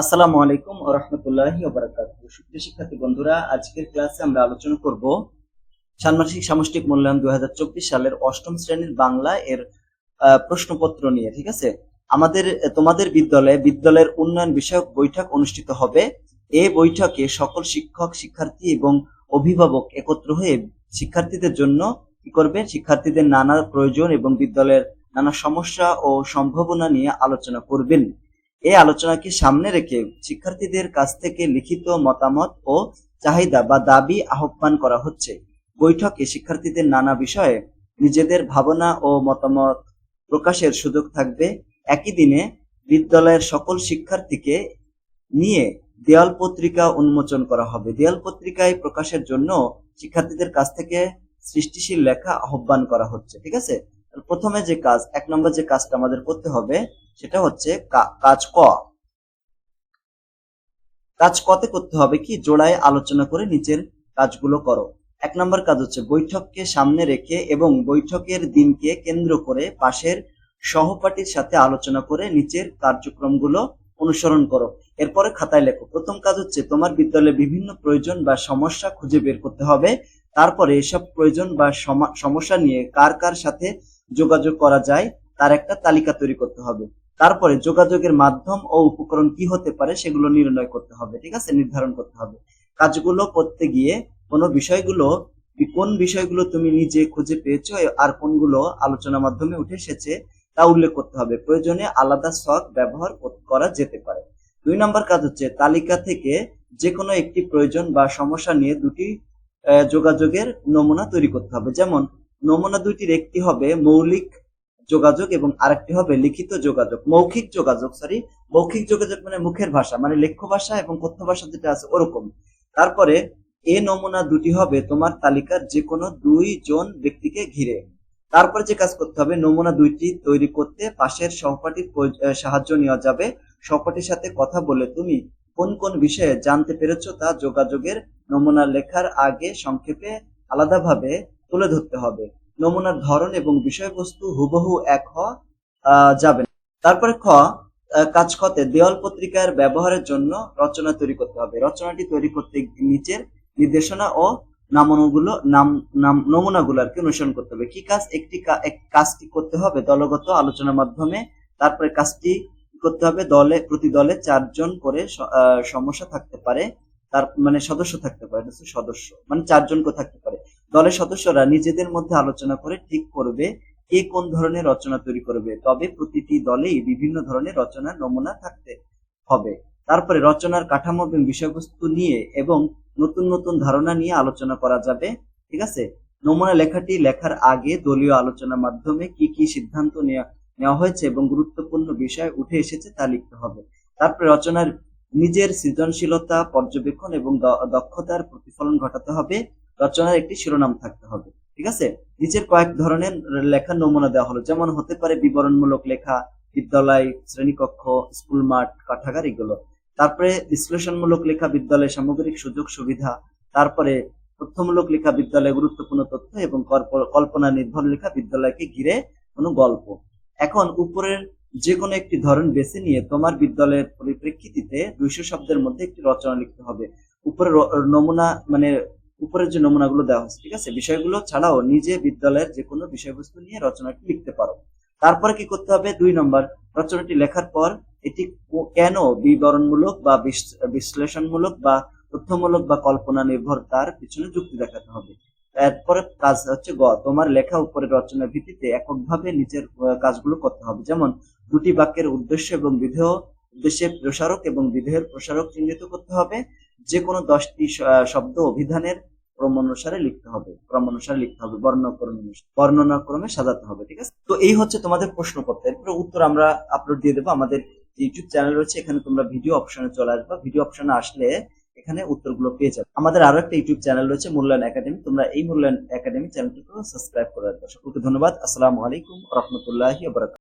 আসসালামু আলাইকুম ও রহমতুল্লাহি সুপ্রিয় শিক্ষার্থী বন্ধুরা, আজকের ক্লাসে আমরা আলোচনা করব ষান্মাসিক সামষ্টিক মূল্যায়ন দুই সালের অষ্টম শ্রেণির বাংলা এর প্রশ্নপত্র নিয়ে, ঠিক আছে? আমাদের, তোমাদের বিদ্যালয়ে বিদ্যালয়ের উন্নয়ন বিষয়ক বৈঠক অনুষ্ঠিত হবে। এই বৈঠকে সকল শিক্ষক, শিক্ষার্থী এবং অভিভাবক একত্র হয়ে শিক্ষার্থীদের জন্য কি করবে? শিক্ষার্থীদের নানা প্রয়োজন এবং বিদ্যালয়ের নানা সমস্যা ও সম্ভাবনা নিয়ে আলোচনা করবেন। এই আলোচনাকে সামনে রেখে শিক্ষার্থীদের কাছ থেকে লিখিত মতামত ও চাহিদা বা দাবি আহ্বান করা হচ্ছে। বৈঠকে শিক্ষার্থীদের নানা বিষয়ে নিজেদের ভাবনা ও মতামত প্রকাশের সুযোগ থাকবে। একই দিনে বিদ্যালয়ের সকল শিক্ষার্থীকে নিয়ে দেয়াল পত্রিকা উন্মোচন করা হবে। দেয়াল পত্রিকায় প্রকাশের জন্য শিক্ষার্থীদের কাছ থেকে সৃষ্টিশীল লেখা আহ্বান করা হচ্ছে। ঠিক আছে? প্রথমে যে কাজ, এক নম্বর যে কাজটা আমাদের করতে হবে সেটা হচ্ছে কাজ ক। কাজ কতে করতে হবে কি? জোড়ায় আলোচনা করে নিচের কাজগুলো করো। এক নম্বর কাজ হচ্ছে বৈঠককে সামনে রেখে এবং বৈঠকের দিনকে কেন্দ্র করে পাশের সহপাঠীর সাথে আলোচনা করে নিচের কার্যক্রমগুলো অনুসরণ করো। এরপরে খাতায় লেখো। প্রথম কাজ হচ্ছে তোমার বিদ্যালয়ে বিভিন্ন প্রয়োজন বা সমস্যা খুঁজে বের করতে হবে। তারপরে এসব প্রয়োজন বা সমা- সমস্যা নিয়ে কার কার সাথে যোগাযোগ করা যায়, তার একটা তালিকা তৈরি করতে হবে। তারপরে যোগাযোগের মাধ্যম ও উপকরণ কি হতে পারে সেগুলো নির্ণয় করতে হবে, ঠিক আছে? নির্ধারণ করতে হবে। কাজগুলো করতে গিয়ে কোন বিষয়গুলো কোন বিষয়গুলো তুমি নিজে খুঁজে পেয়েছ আর কোনগুলো আলোচনার মাধ্যমে উঠে এসেছে তা উল্লেখ করতে হবে। প্রয়োজনে আলাদা শখ ব্যবহার করা যেতে পারে। দুই নম্বর কাজ হচ্ছে তালিকা থেকে যে কোনো একটি প্রয়োজন বা সমস্যা নিয়ে দুটি যোগাযোগের নমুনা তৈরি করতে হবে। যেমন, নমুনা দুইটির একটি হবে মৌলিক যোগাযোগ এবং আরেকটি হবে লিখিত যোগাযোগ, মৌখিক যোগাযোগ সরি মৌখিক যোগাযোগ মানে মুখের ভাষা মানে লেখ্য ভাষা এবং কথ্য ভাষা যেটা আছে ওরকম। তারপরে এ নমুনা দুটি হবে তোমার তালিকার যে কোনো দুই জন ব্যক্তিকে ঘিরে। তারপরে যে কাজ করতে হবে, নমুনা দুইটি তৈরি করতে পাশের সহপাঠীর সাহায্য নেওয়া যাবে। সহপাঠীর সাথে কথা বলে তুমি কোন কোন বিষয়ে জানতে পেরেছ তা যোগাযোগের নমুনা লেখার আগে সংক্ষেপে আলাদাভাবে তুলে ধরতে হবে। নমুনার ধরন এবং বিষয়বস্তু হুবহু এক হওয়া যাবে। তারপরে খ কাজ খতে দেওয়াল পত্রিকার ব্যবহারের জন্য রচনা তৈরি করতে হবে। রচনাটি তৈরি করতে নিচের নির্দেশনা ও নামানোগুলো, নাম নাম নমুনাগুলো আর কি অনুসরণ করতে হবে। কি কাজ? একটি কাজটি করতে হবে দলগত আলোচনার মাধ্যমে। তারপরে কাজটি করতে হবে দলে, প্রতি দলে চারজন করে সমস্যা থাকতে পারে। তার মানে সদস্য থাকতে পারে, সদস্য মানে চারজন করে থাকতে পারে। দলের সদস্যরা নিজেদের মধ্যে আলোচনা করে ঠিক করবে কে কোন ধরনের রচনা তৈরি করবে। তবে প্রতিটি দলেই বিভিন্ন ধরনের রচনার নমুনা থাকতে হবে। তারপরে রচনার কাঠামো এবং বিষয়বস্তু নিয়ে এবং নতুন নতুন ধারণা নিয়ে আলোচনা করা যাবে। ঠিক আছে? নমুনা লেখাটি লেখার আগে দলীয় আলোচনার মাধ্যমে কি কি সিদ্ধান্ত নেওয়া হয়েছে এবং গুরুত্বপূর্ণ বিষয় উঠে এসেছে তা লিখতে হবে। তারপরে রচনার নিজের সৃজনশীলতা, পর্যবেক্ষণ এবং দক্ষতার প্রতিফলন ঘটাতে হবে। রচনার একটি শিরোনাম থাকতে হবে, ঠিক আছে? নিচের কয়েক ধরনের লেখার নমুনা দেওয়া হলো, যেমন হতে পারে বিবরণমূলক লেখা, বিদ্যালয়, শ্রেণীকক্ষ, স্কুল মাঠ পাঠাগার এগুলো। তারপরে বিশ্লেষণমূলক লেখা বিদ্যালয়ের সামগ্রিক সুযোগ, সুবিধা। তারপরে তথ্যমূলক লেখা, বিদ্যালয়ে, গুরুত্বপূর্ণ তথ্য এবং কল্প- কল্পনা নির্ভর লেখা, বিদ্যালয়কে ঘিরে কোনো গল্প। এখন উপরের যে কোনো একটি ধরন বেছে নিয়ে তোমার বিদ্যালয়ের পরিপ্রেক্ষিতে দুইশো শব্দের মধ্যে একটি রচনা লিখতে হবে। উপরে নমুনা মানে উপরের যে নমুনাগুলো দেওয়া হয়েছে, ঠিক আছে? বিষয়গুলো ছাড়াও নিজে বিদ্যালয়ের যে কোনো বিষয়বস্তু নিয়ে রচনাটি লিখতে পারো। তারপরে কি করতে হবে? দুই নম্বর, রচনাটি লেখার পর এটি কেন বিবরণমূলক বা বিশ- বিশ্লেষণমূলক বা তথ্যমূলক বা কল্পনা নির্ভর তার পিছনে যুক্তি দেখাতে হবে। এরপরে কাজ হচ্ছে গ, তোমার লেখা উপরের রচনার ভিত্তিতে এককভাবে নিজের কাজগুলো করতে হবে। যেমন, দুটি বাক্যের উদ্দেশ্য এবং বিধেয় উদ্দেশ্যের প্রসারক এবং বিধেয়ের প্রসারক চিহ্নিত করতে হবে। যে কোনো দশটি শব্দ অভিধানের ক্রম অনুসারে লিখতে হবে। ক্রম অনুসারে লিখতে হবে। বর্ণক্রমে বর্ণনাক্রমে সাজাতে হবে, ঠিক আছে? তো এই হচ্ছে তোমাদের প্রশ্নপত্র। এরপরে উত্তর আমরা আপলোড দিয়ে দেবো। আমাদের ইউটিউব চ্যানেল রয়েছে। এখানে তোমরা ভিডিও অপশনে চলে আসবে। ভিডিও অপশনে আসলে এখানে উত্তরগুলো পেয়ে যাবে। আমাদের আরও একটা ইউটিউব চ্যানেল রয়েছে, মূল্যায়ন একাডেমি। তোমরা এই মূল্যায়ন একাডেমি চ্যানেলটিকে সাবস্ক্রাইব করে রাখবে। সকলকে ধন্যবাদ। আসসালামু আলাইকুম রহমতুল্লাহি